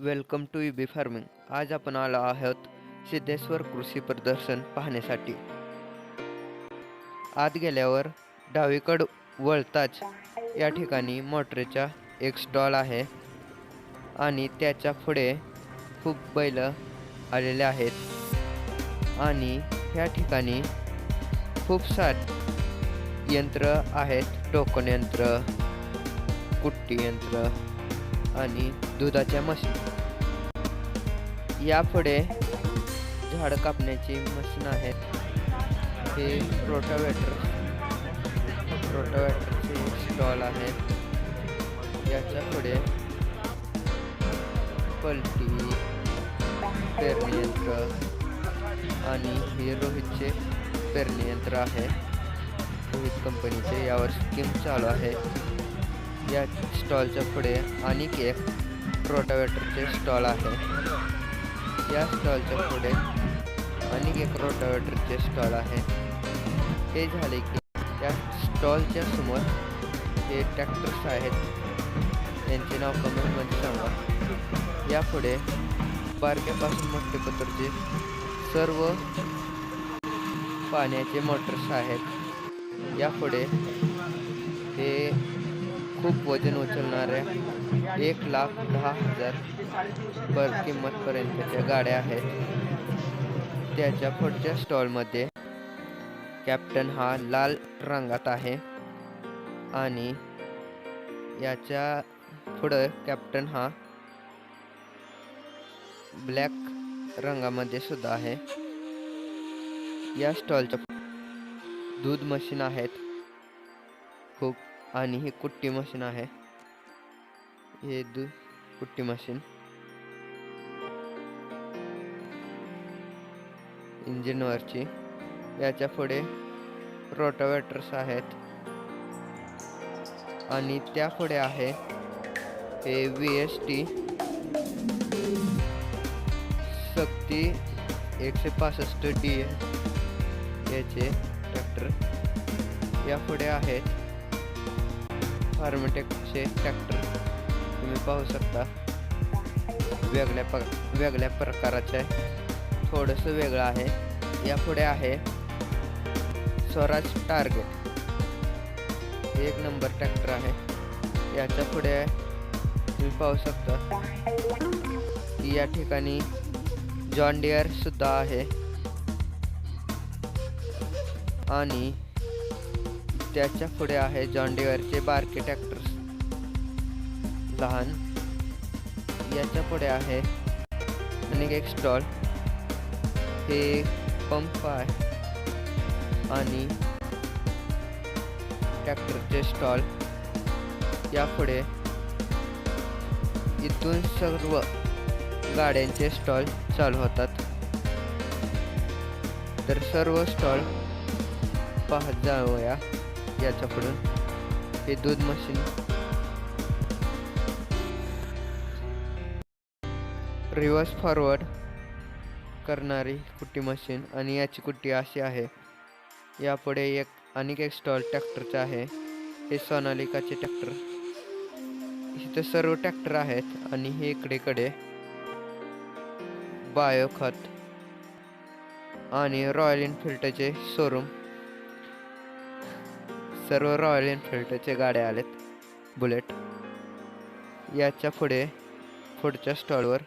Welcome to bee farming. आज आपण आलो आहोत सिद्धेश्वर कृषी प्रदर्शन पाहण्यासाठी. आत गेल्यावर डावीकड वळताच या ठिकाणी मोटरीचा एक स्टॉल आहे आणि त्याच्या पुढे खूप बैल आलेले आहेत. आणि ह्या ठिकाणी खूप सार यंत्र आहेत. टोकन यंत्र कुट्टी यंत्र आणि दुधाच्या मशीन यापुढे झाड कापण्याची मशीन आहेत. हे रोटावेटर. रोटावेटरचे स्टॉल आहे. याच्यापुढे पलटी पेरणी यंत्र आणि हे रोहितचे पेरणी यंत्र आहे. रोहित कंपनीचे यावर स्कीम चालू आहे. या स्टॉलच्या पुढे आणखी एक रोटावेटरचे स्टॉल आहे. या स्टॉलच्या पुढे आणखी एक रोटावेटरचे स्टॉल आहे. हे झाले की या स्टॉलच्या समोर हे ट्रॅक्टर्स आहेत, यांचे नाव कमेंटमध्ये सांगा. यापुढे बारक्यापासून मोठे पत्रचे सर्व पाण्याचे मोटर्स आहेत. यापुढे हे खूप वजन उचलणाऱ्या एक लाख दहा हजार पर किंमतपर्यंतच्या गाड्या आहेत त्याच्या पुढच्या स्टॉलमध्ये कॅप्टन हा लाल रंगात आहे. आणि याच्या पुढं कॅप्टन हा ब्लॅक रंगामध्ये सुद्धा आहे. या स्टॉलच्या दूध मशीन आहेत. खूप आणि ही कुट्टी मशीन आहे हे दु कुट्टी मशीन इंजिनवरची याच्यापुढे रोटावेटर्स आहेत आणि त्या पुढे आहे हे व्ही एस टी शक्ती एकशे पासष्ट डी याचे ट्रॅक्टर या पुढे आहेत फार्मटेकचे ट्रॅक्टर तुम्ही पाहू शकता. वेगळ्या प वेगळ्या प्रकाराचे थोडंसं वेगळं आहे. या पुढे आहे स्वराज टार्गेट एक नंबर ट्रॅक्टर आहे. याच्यापुढे तुम्ही पाहू शकता. या ठिकाणी जॉन डिअर सुद्धा आहे. आणि त्याच्या पुढे आहे जॉन डिअरचे बारके ट्रॅक्टर्स लहान. याच्यापुढे आहे आणि एक स्टॉल हे पंप आहे. आणि ट्रॅक्टरचे स्टॉल यापुढे इथून सर्व गाड्यांचे स्टॉल चालू होतात. तर सर्व स्टॉल पाहत जाऊया. याच्या पुढून हे दूध मशीन. रिव्हर्स फॉरवर्ड करणारी कुट्टी मशीन आणि याची कुट्टी अशी आहे. यापुढे एक आणखी एक स्टॉल ट्रॅक्टरचा आहे. हे सोनालिकाचे ट्रॅक्टर इथं सर्व ट्रॅक्टर आहेत आणि हे इकडेकडे बायो खत आणि रॉयल एनफिल्डचे शोरूम सर्व रॉयल एनफिल्डचे गाड्या आलेत. बुलेट याच्यापुढे पुढच्या स्टॉलवर